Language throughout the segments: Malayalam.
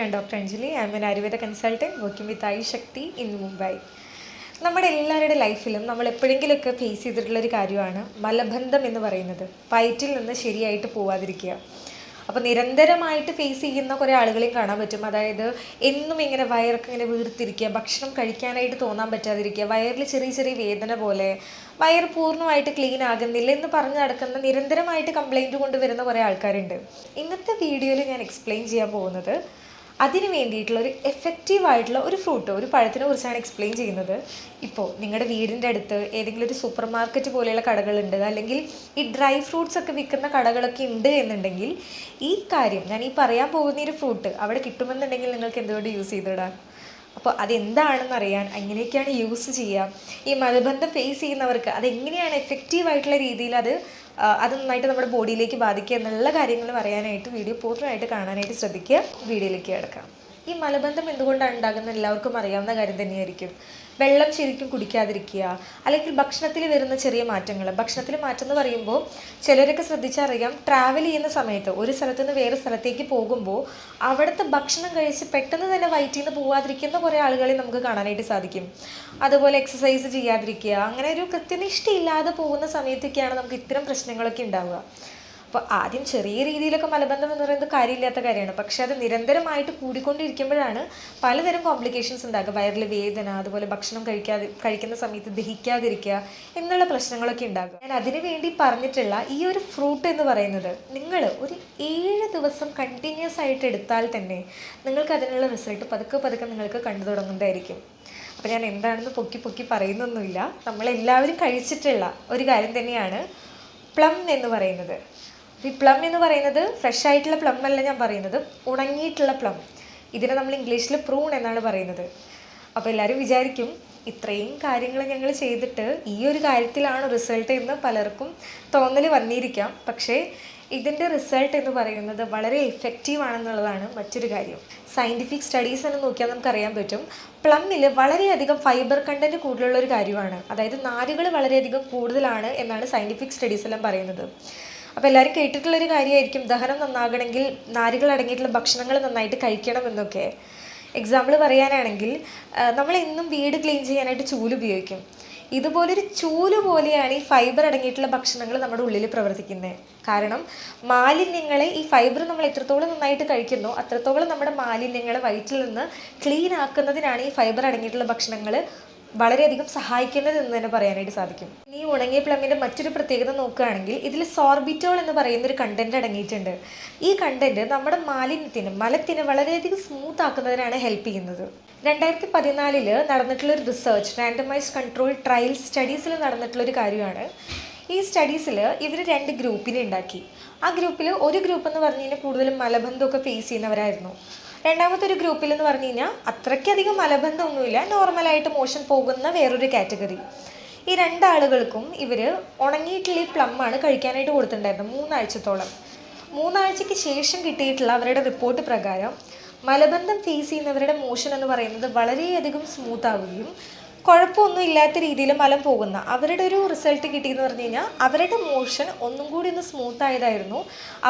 ഞാൻ doctor Anjali. I am an Ayurveda consultant working with I Shakti in Mumbai നമ്മുടെ എല്ലാവരുടെ ലൈഫിലും നമ്മൾ എപ്പോഴെങ്കിലുമൊക്കെ ഫേസ് ചെയ്തിട്ടുള്ള ഒരു കാര്യമാണ് മലബന്ധം എന്ന് പറയുന്നത്. വയറ്റിൽ നിന്ന് ശരിയായിട്ട് പോവാതിരിക്കുക. അപ്പോൾ നിരന്തരമായിട്ട് ഫേസ് ചെയ്യുന്ന കുറേ ആളുകളെയും കാണാൻ പറ്റും. അതായത് എന്നും ഇങ്ങനെ വയറൊക്കെ ഇങ്ങനെ വീർത്തിരിക്കുക ഭക്ഷണം കഴിക്കാനായിട്ട് തോന്നാൻ പറ്റാതിരിക്കുക വയറിൽ ചെറിയ ചെറിയ വേദന പോലെ വയർ പൂർണമായിട്ട് ക്ലീൻ ആകുന്നില്ല എന്ന് പറഞ്ഞ് നടക്കുന്ന നിരന്തരമായിട്ട് കംപ്ലൈന്റ് കൊണ്ടുവരുന്ന കുറേ ആൾക്കാരുണ്ട്. ഇന്നത്തെ വീഡിയോയിൽ ഞാൻ എക്സ്പ്ലെയിൻ ചെയ്യാൻ പോകുന്നത് അതിന് വേണ്ടിയിട്ടുള്ള ഒരു എഫക്റ്റീവ് ആയിട്ടുള്ള ഒരു ഫ്രൂട്ട് ഒരു പഴത്തിനെ കുറിച്ചാണ് എക്സ്പ്ലെയിൻ ചെയ്യുന്നത്. ഇപ്പോൾ നിങ്ങളുടെ വീടിന്റെ അടുത്ത് ഏതെങ്കിലും ഒരു സൂപ്പർ മാർക്കറ്റ് പോലെയുള്ള കടകളുണ്ട് അല്ലെങ്കിൽ ഈ ഡ്രൈ ഫ്രൂട്ട്സ് ഒക്കെ വിൽക്കുന്ന കടകളൊക്കെ ഉണ്ട് എന്നുണ്ടെങ്കിൽ ഈ കാര്യം ഞാൻ ഈ പറയാൻ പോകുന്ന ഒരു ഫ്രൂട്ട് അവിടെ കിട്ടുമെന്നുണ്ടെങ്കിൽ നിങ്ങൾക്ക് എന്തുകൊണ്ട് യൂസ് ചെയ്തിടാം? അപ്പോൾ അതെന്താണെന്ന് അറിയാൻ എങ്ങനെയൊക്കെയാണ് യൂസ് ചെയ്യുക ഈ മലബന്ധം ഫേസ് ചെയ്യുന്നവർക്ക് അതെങ്ങനെയാണ് എഫക്റ്റീവ് ആയിട്ടുള്ള രീതിയിൽ അത് അത് നന്നായിട്ട് നമ്മുടെ ബോഡിയിലേക്ക് ബാധിക്കുക എന്നുള്ള കാര്യങ്ങൾ പറയാനായിട്ട് വീഡിയോ പൂർണമായിട്ട് കാണാനായിട്ട് ശ്രദ്ധിക്കുക. വീഡിയോയിലേക്ക് കിടക്കാം. ഈ മലബന്ധം എന്തുകൊണ്ടാണ് ഉണ്ടാകുന്നത് എല്ലാവർക്കും അറിയാവുന്ന കാര്യം തന്നെയായിരിക്കും. വെള്ളം ശരിക്കും കുടിക്കാതിരിക്കുക അല്ലെങ്കിൽ ഭക്ഷണത്തിൽ വരുന്ന ചെറിയ മാറ്റങ്ങൾ. ഭക്ഷണത്തിൽ മാറ്റം എന്ന് പറയുമ്പോൾ ചിലരൊക്കെ ശ്രദ്ധിച്ചറിയാം ട്രാവൽ ചെയ്യുന്ന സമയത്ത് ഒരു സ്ഥലത്ത് നിന്ന് വേറെ സ്ഥലത്തേക്ക് പോകുമ്പോൾ അവിടുത്തെ ഭക്ഷണം കഴിച്ച് പെട്ടെന്ന് തന്നെ വയറ്റിൽ നിന്ന് പോവാതിരിക്കുന്ന കുറേ ആളുകളെ നമുക്ക് കാണാനായിട്ട് സാധിക്കും. അതുപോലെ എക്സസൈസ് ചെയ്യാതിരിക്കുക അങ്ങനെ ഒരു കൃത്യനിഷ്ഠയില്ലാതെ പോകുന്ന സമയത്തൊക്കെയാണ് നമുക്ക് ഇത്തരം പ്രശ്നങ്ങളൊക്കെ ഉണ്ടാവുക. അപ്പോൾ ആദ്യം ചെറിയ രീതിയിലൊക്കെ മലബന്ധം എന്ന് പറയുന്നത് കാര്യമില്ലാത്ത കാര്യമാണ്. പക്ഷേ അത് നിരന്തരമായിട്ട് കൂടിക്കൊണ്ടിരിക്കുമ്പോഴാണ് പലതരം കോംപ്ലിക്കേഷൻസ് ഉണ്ടാകുക. വയറിൽ വേദന അതുപോലെ ഭക്ഷണം കഴിക്കാതെ കഴിക്കുന്ന സമയത്ത് ദഹിക്കാതിരിക്കുക എന്നുള്ള പ്രശ്നങ്ങളൊക്കെ ഉണ്ടാകുക. ഞാൻ അതിനു വേണ്ടി പറഞ്ഞിട്ടുള്ള ഈ ഒരു ഫ്രൂട്ട് എന്ന് പറയുന്നത് നിങ്ങൾ ഒരു ഏഴ് ദിവസം കണ്ടിന്യൂസ് ആയിട്ട് എടുത്താൽ തന്നെ നിങ്ങൾക്ക് അതിനുള്ള റിസൾട്ട് പതുക്കെ പതുക്കെ നിങ്ങൾക്ക് കണ്ടു തുടങ്ങുന്നതായിരിക്കും. അപ്പോൾ ഞാൻ എന്താണെന്ന് പൊക്കി പൊക്കി പറയുന്നൊന്നുമില്ല. നമ്മളെല്ലാവരും കഴിച്ചിട്ടുള്ള ഒരു കാര്യം തന്നെയാണ് പ്ലം എന്ന് പറയുന്നത്. ഈ പ്ലം എന്ന് പറയുന്നത് ഫ്രഷ് ആയിട്ടുള്ള പ്ലം അല്ല ഞാൻ പറയുന്നത്. ഉണങ്ങിയിട്ടുള്ള പ്ലം ഇതിനെ നമ്മൾ ഇംഗ്ലീഷിൽ പ്രൂൺ എന്നാണ് പറയുന്നത്. അപ്പോൾ എല്ലാവരും വിചാരിക്കും ഇത്രയും കാര്യങ്ങൾ ഞങ്ങൾ ചെയ്തിട്ട് ഈ ഒരു കാര്യത്തിലാണ് റിസൾട്ട് എന്ന് പലർക്കും തോന്നൽ വന്നിരിക്കാം. പക്ഷേ ഇതിന്റെ റിസൾട്ട് എന്ന് പറയുന്നത് വളരെ എഫക്റ്റീവ് ആണെന്നുള്ളതാണ് മറ്റൊരു കാര്യം. സയന്റിഫിക് സ്റ്റഡീസ് എന്ന് നോക്കിയാൽ നമുക്കറിയാൻ പറ്റും. പ്ലമ്മിൽ വളരെയധികം ഫൈബർ കണ്ടന്റ് കൂടുതലുള്ള ഒരു കാര്യമാണ്. അതായത് നാരുകൾ വളരെയധികം കൂടുതലാണ് എന്നാണ് സയന്റിഫിക് സ്റ്റഡീസ് എല്ലാം പറയുന്നത്. അപ്പോൾ എല്ലാവരും കേട്ടിട്ടുള്ളൊരു കാര്യമായിരിക്കും. ദഹനം നന്നാകണമെങ്കിൽ നാരുകൾ അടങ്ങിയിട്ടുള്ള ഭക്ഷണങ്ങൾ നന്നായിട്ട് കഴിക്കണം എന്നൊക്കെ. എക്സാമ്പിൾ പറയാനാണെങ്കിൽ നമ്മൾ ഇന്നും വീട് ക്ലീൻ ചെയ്യാനായിട്ട് ചൂൽ ഉപയോഗിക്കും. ഇതുപോലൊരു ചൂൽ പോലെയാണ് ഈ ഫൈബർ അടങ്ങിയിട്ടുള്ള ഭക്ഷണങ്ങൾ നമ്മുടെ ഉള്ളിൽ പ്രവർത്തിക്കുന്നത് കാരണം മാലിന്യങ്ങളെ ഈ ഫൈബർ നമ്മൾ എത്രത്തോളം നന്നായിട്ട് കഴിക്കുന്നു അത്രത്തോളം നമ്മുടെ മാലിന്യങ്ങളെ വയറ്റിൽ നിന്ന് ക്ലീൻ ആക്കുന്നതിനാണ് ഈ ഫൈബർ അടങ്ങിയിട്ടുള്ള ഭക്ഷണങ്ങൾ വളരെയധികം സഹായിക്കുന്നത് എന്ന് തന്നെ പറയാനായിട്ട് സാധിക്കും. ഈ ഉണങ്ങിയ പ്ലമ്മിന്റെ മറ്റൊരു പ്രത്യേകത നോക്കുകയാണെങ്കിൽ ഇതിൽ സോർബിറ്റോൾ എന്ന് പറയുന്ന ഒരു കണ്ടന്റ് അടങ്ങിയിട്ടുണ്ട്. ഈ കണ്ടന്റ് നമ്മുടെ മാലിന്യത്തിന് മലത്തിന് വളരെയധികം സ്മൂത്ത് ആക്കുന്നതിനാണ് ഹെൽപ്പ് ചെയ്യുന്നത്. രണ്ടായിരത്തി പതിനാലിൽ നടന്നിട്ടുള്ള ഒരു റിസർച്ച് റാൻഡമൈസ് കൺട്രോൾ ട്രയൽ സ്റ്റഡീസിൽ നടന്നിട്ടുള്ള ഒരു കാര്യമാണ്. ഈ സ്റ്റഡീസിൽ ഇവർ രണ്ട് ഗ്രൂപ്പിനെ ഉണ്ടാക്കി. ആ ഗ്രൂപ്പിൽ ഒരു ഗ്രൂപ്പ് എന്ന് പറഞ്ഞു കഴിഞ്ഞാൽ കൂടുതലും മലബന്ധമൊക്കെ ഫേസ് ചെയ്യുന്നവരായിരുന്നു. രണ്ടാമത്തെ ഒരു ഗ്രൂപ്പിൽ എന്ന് പറഞ്ഞു കഴിഞ്ഞാൽ അത്രയ്ക്കധികം മലബന്ധമൊന്നുമില്ല. നോർമലായിട്ട് മോഷൻ പോകുന്ന വേറൊരു കാറ്റഗറി. ഈ രണ്ടാളുകൾക്കും ഇവർ ഉണങ്ങിയിട്ടുള്ള ഈ പ്ലമ്മാണ് കഴിക്കാനായിട്ട് കൊടുത്തിട്ടുണ്ടായിരുന്നത് മൂന്നാഴ്ചത്തോളം. മൂന്നാഴ്ചയ്ക്ക് ശേഷം കിട്ടിയിട്ടുള്ള അവരുടെ റിപ്പോർട്ട് പ്രകാരം മലബന്ധം ഫേസ് ചെയ്യുന്നവരുടെ മോഷൻ എന്ന് പറയുന്നത് വളരെയധികം സ്മൂത്ത് ആവുകയും കുഴപ്പമൊന്നും ഇല്ലാത്ത രീതിയിൽ മലം പോകുന്ന. അവരുടെ ഒരു റിസൾട്ട് കിട്ടിയെന്ന് പറഞ്ഞു കഴിഞ്ഞാൽ അവരുടെ മോഷൻ ഒന്നും കൂടി ഒന്ന് സ്മൂത്ത് ആയതായിരുന്നു.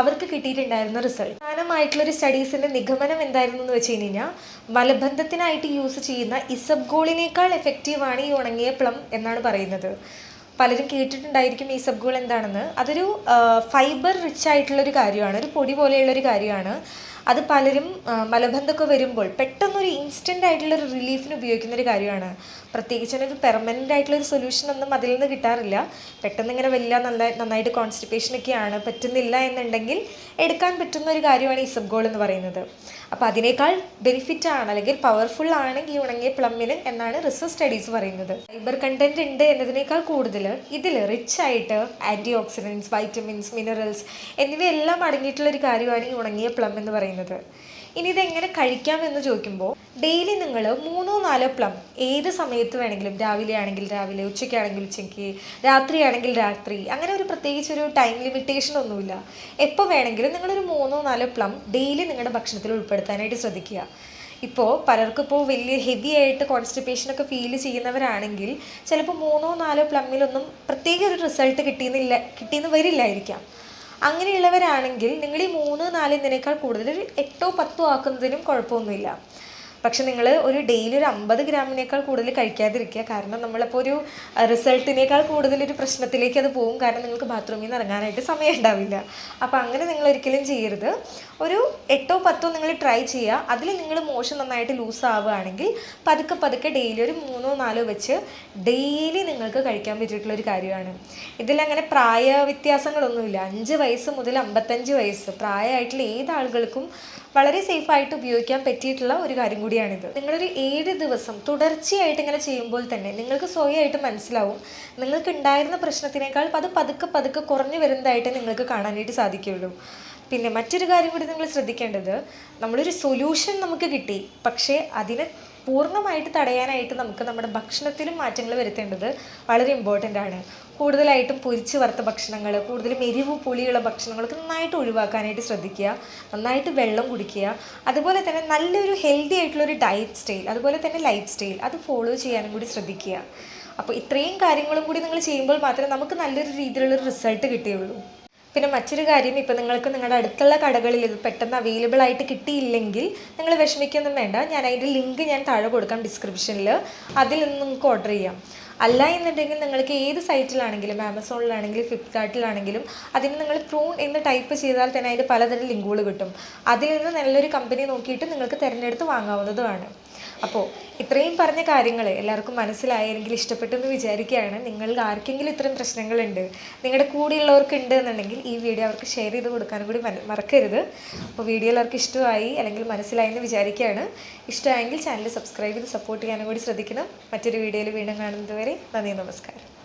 അവർക്ക് കിട്ടിയിട്ടുണ്ടായിരുന്ന റിസൾട്ട് പ്രധാനമായിട്ടുള്ളൊരു സ്റ്റഡീസിന്റെ നിഗമനം എന്തായിരുന്നു എന്ന് വെച്ച് കഴിഞ്ഞാൽ മലബന്ധത്തിനായിട്ട് യൂസ് ചെയ്യുന്ന ഇസബ്ഗോളിനേക്കാൾ എഫക്റ്റീവാണ് ഈ ഉണങ്ങിയ പ്ലം എന്നാണ് പറയുന്നത്. പലരും കേട്ടിട്ടുണ്ടായിരിക്കും ഈ സബ്ഗോൾ എന്താണെന്ന്. അതൊരു ഫൈബർ റിച്ച് ആയിട്ടുള്ളൊരു കാര്യമാണ്. ഒരു പൊടി പോലെയുള്ളൊരു കാര്യമാണ്. അത് പലരും മലബന്ധമൊക്കെ വരുമ്പോൾ പെട്ടെന്നൊരു ഇൻസ്റ്റന്റ് ആയിട്ടുള്ള ഒരു റിലീഫിന് ഉപയോഗിക്കുന്ന ഒരു കാര്യമാണ്. പ്രത്യേകിച്ച് തന്നെ ഒരു പെർമനന്റ് ആയിട്ടുള്ള ഒരു സൊല്യൂഷൻ ഒന്നും അതിൽ നിന്ന് കിട്ടാറില്ല. പെട്ടെന്ന് ഇങ്ങനെ വലിയ നല്ല നന്നായിട്ട് കോൺസ്റ്റിപ്പേഷൻ ഒക്കെയാണ് പറ്റുന്നില്ല എന്നുണ്ടെങ്കിൽ എടുക്കാൻ പറ്റുന്ന ഒരു കാര്യമാണ് ഈ സബ്ഗോൾ എന്ന് പറയുന്നത്. അപ്പോൾ അതിനേക്കാൾ ബെനിഫിറ്റ് ആണ് അല്ലെങ്കിൽ പവർഫുൾ ആണ് ഈ ഉണങ്ങിയ പ്ലമ്മിന് എന്നാണ് റിസർച്ച് സ്റ്റഡീസ് പറയുന്നത്. ഫൈബർ കണ്ടന്റ് ഉണ്ട് എന്നതിനേക്കാൾ കൂടുതൽ ഇതിൽ റിച്ച് ആയിട്ട് ആന്റി ഓക്സിഡൻസ് വൈറ്റമിൻസ് മിനറൽസ് എന്നിവയെല്ലാം അടങ്ങിയിട്ടുള്ള ഒരു കാര്യമാണ് ഈ ഉണങ്ങിയ പ്ലം എന്ന് പറയുന്നത്. ഇനി ഇതെങ്ങനെ കഴിക്കാം എന്ന് ചോദിക്കുമ്പോൾ ഡെയിലി നിങ്ങൾ മൂന്നോ നാലോ പ്ലം ഏത് സമയത്ത് വേണമെങ്കിലും രാവിലെ ആണെങ്കിൽ രാവിലെ ഉച്ചയ്ക്കാണെങ്കിൽ ഉച്ചയ്ക്ക് രാത്രിയാണെങ്കിൽ രാത്രി അങ്ങനെ ഒരു പ്രത്യേകിച്ച് ഒരു ടൈം ലിമിറ്റേഷൻ ഒന്നുമില്ല. എപ്പോൾ വേണമെങ്കിലും നിങ്ങളൊരു മൂന്നോ നാലോ പ്ലം ഡെയിലി നിങ്ങളുടെ ഭക്ഷണത്തിൽ ഉൾപ്പെടുത്താനായിട്ട് ശ്രദ്ധിക്കുക. ഇപ്പോൾ പലർക്കും ഇപ്പോൾ വലിയ ഹെവി ആയിട്ട് കോൺസ്റ്റിപ്പേഷനൊക്കെ ഫീൽ ചെയ്യുന്നവരാണെങ്കിൽ ചിലപ്പോൾ മൂന്നോ നാലോ പ്ലമ്മിലൊന്നും പ്രത്യേക ഒരു റിസൾട്ട് കിട്ടിയെന്നില്ല കിട്ടിയെന്ന് വരില്ലായിരിക്കാം. അങ്ങനെയുള്ളവരാണെങ്കിൽ നിങ്ങൾ ഈ മൂന്ന് നാല് ഇതിനേക്കാൾ കൂടുതൽ ഒരു എട്ടോ പത്തോ ആക്കുന്നതിനും കുഴപ്പമൊന്നുമില്ല. പക്ഷെ നിങ്ങൾ ഒരു ഡെയിലി ഒരു അമ്പത് ഗ്രാമിനേക്കാൾ കൂടുതൽ കഴിക്കാതിരിക്കുക. കാരണം നമ്മളിപ്പോൾ ഒരു റിസൾട്ടിനേക്കാൾ കൂടുതൽ ഒരു പ്രശ്നത്തിലേക്ക് അത് പോകും കാരണം നിങ്ങൾക്ക് ബാത്റൂമിൽ നിന്ന് ഇറങ്ങാനായിട്ട് സമയം ഉണ്ടാവില്ല. അപ്പോൾ അങ്ങനെ നിങ്ങൾ ഒരിക്കലും ചെയ്യരുത്. ഒരു എട്ടോ പത്തോ നിങ്ങൾ ട്രൈ ചെയ്യുക. അതിൽ നിങ്ങൾ മോശം നന്നായിട്ട് ലൂസ് ആവുകയാണെങ്കിൽ പതുക്കെ പതുക്കെ ഡെയിലി ഒരു മൂന്നോ നാലോ വെച്ച് ഡെയിലി നിങ്ങൾക്ക് കഴിക്കാൻ പറ്റിയിട്ടുള്ള ഒരു കാര്യമാണ്. ഇതിലങ്ങനെ പ്രായ വ്യത്യാസങ്ങളൊന്നുമില്ല അഞ്ച് വയസ്സ് മുതൽ അമ്പത്തഞ്ച് വയസ്സ് പ്രായമായിട്ടുള്ള ഏത് ആളുകൾക്കും വളരെ സേഫ് ആയിട്ട് ഉപയോഗിക്കാൻ പറ്റിയിട്ടുള്ള ഒരു കാര്യം കൂടിയാണിത്. നിങ്ങളൊരു ഏഴ് ദിവസം തുടർച്ചയായിട്ട് ഇങ്ങനെ ചെയ്യുമ്പോൾ തന്നെ നിങ്ങൾക്ക് സ്വയമായിട്ട് മനസ്സിലാവും. നിങ്ങൾക്ക് ഉണ്ടായിരുന്ന പ്രശ്നത്തിനേക്കാൾ അത് പതുക്കെ പതുക്കെ കുറഞ്ഞു വരുന്നതായിട്ട് നിങ്ങൾക്ക് കാണാനായിട്ട് സാധിക്കുകയുള്ളൂ പിന്നെ മറ്റൊരു കാര്യം കൂടി നിങ്ങൾ ശ്രദ്ധിക്കേണ്ടത് നമ്മളൊരു സൊല്യൂഷൻ നമുക്ക് കിട്ടി. പക്ഷേ അതിനെ പൂർണമായിട്ട് തടയാനായിട്ട് നമുക്ക് നമ്മുടെ ഭക്ഷണത്തിലും മാറ്റങ്ങൾ വരുത്തേണ്ടത് വളരെ ഇമ്പോർട്ടന്റ് ആണ്. കൂടുതലായിട്ടും പൊരിച്ച് വറുത്ത ഭക്ഷണങ്ങൾ കൂടുതലും എരിവ് പുളിയുള്ള ഭക്ഷണങ്ങളൊക്കെ നന്നായിട്ട് ഒഴിവാക്കാനായിട്ട് ശ്രദ്ധിക്കുക നന്നായിട്ട് വെള്ളം കുടിക്കുക. അതുപോലെ തന്നെ നല്ലൊരു ഹെൽത്തി ആയിട്ടുള്ളൊരു ഡയറ്റ് സ്റ്റൈൽ അതുപോലെ തന്നെ ലൈഫ് സ്റ്റൈൽ അത് ഫോളോ ചെയ്യാനും കൂടി ശ്രദ്ധിക്കുക. അപ്പോൾ ഇത്രയും കാര്യങ്ങളും കൂടി നിങ്ങൾ ചെയ്യുമ്പോൾ മാത്രമേ നമുക്ക് നല്ലൊരു രീതിയിലുള്ള റിസൾട്ട് കിട്ടുകയുള്ളൂ. പിന്നെ മറ്റൊരു കാര്യം ഇപ്പം നിങ്ങൾക്ക് നിങ്ങളുടെ അടുത്തുള്ള കടകളിൽ ഇത് പെട്ടെന്ന് അവൈലബിൾ ആയിട്ട് കിട്ടിയില്ലെങ്കിൽ നിങ്ങൾ വിഷമിക്കൊന്നും വേണ്ട. ഞാൻ അതിന്റെ ലിങ്ക് ഞാൻ താഴെ കൊടുക്കാം ഡിസ്ക്രിപ്ഷനിൽ അതിൽ നിന്ന് നിങ്ങൾക്ക് ഓർഡർ ചെയ്യാം. അല്ല എന്നുണ്ടെങ്കിൽ നിങ്ങൾക്ക് ഏത് സൈറ്റിലാണെങ്കിലും ആമസോണിലാണെങ്കിലും ഫ്ലിപ്കാർട്ടിലാണെങ്കിലും അതിന് നിങ്ങൾ പ്രൂൺ എന്ന് ടൈപ്പ് ചെയ്താൽ തന്നെ അതിന്റെ പലതരം ലിങ്കുകൾ കിട്ടും. അതിൽ നിന്ന് നല്ലൊരു കമ്പനി നോക്കിയിട്ട് നിങ്ങൾക്ക് തിരഞ്ഞെടുത്ത് വാങ്ങാവുന്നതുമാണ്. അപ്പോൾ ഇത്രയും പറഞ്ഞ കാര്യങ്ങൾ എല്ലാവർക്കും മനസ്സിലായെങ്കിൽ ഇഷ്ടപ്പെട്ടെന്ന് ഇഷ്ടപ്പെട്ടു വിചാരിക്കുകയാണ്. നിങ്ങൾക്ക് ആർക്കെങ്കിലും ഇത്തരം പ്രശ്നങ്ങളുണ്ട് നിങ്ങളുടെ കൂടെയുള്ളവർക്ക് ഉണ്ട് എന്നുണ്ടെങ്കിൽ ഈ വീഡിയോ അവർക്ക് ഷെയർ ചെയ്ത് കൊടുക്കാനും കൂടി മറക്കരുത്. അപ്പോൾ വീഡിയോ എല്ലാവർക്കും ഇഷ്ടമായി അല്ലെങ്കിൽ മനസ്സിലായി എന്ന് വിചാരിക്കുകയാണ്. ഇഷ്ടമായെങ്കിൽ ചാനൽ സബ്സ്ക്രൈബ് ചെയ്ത് സപ്പോർട്ട് ചെയ്യാനും കൂടി ശ്രദ്ധിക്കണം. മറ്റൊരു വീഡിയോയിൽ വീണ്ടും കാണുന്നത് വരെ നന്ദി നമസ്കാരം.